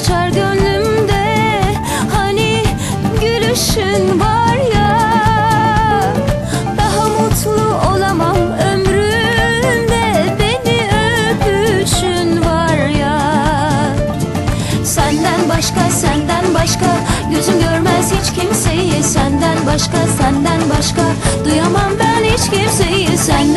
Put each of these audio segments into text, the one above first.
Kaçar gönlümde. Hani gülüşün var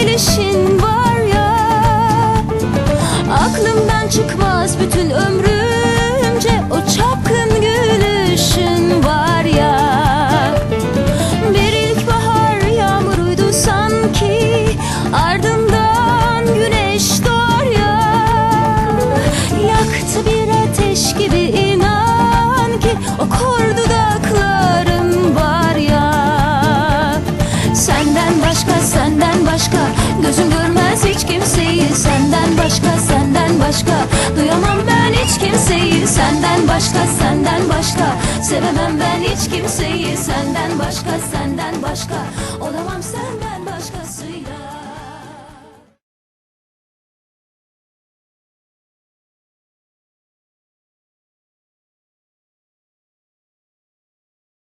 gelişi Senden başka senden başka. Sevemem ben hiç kimseyi. Senden başka senden başka. Olamam senden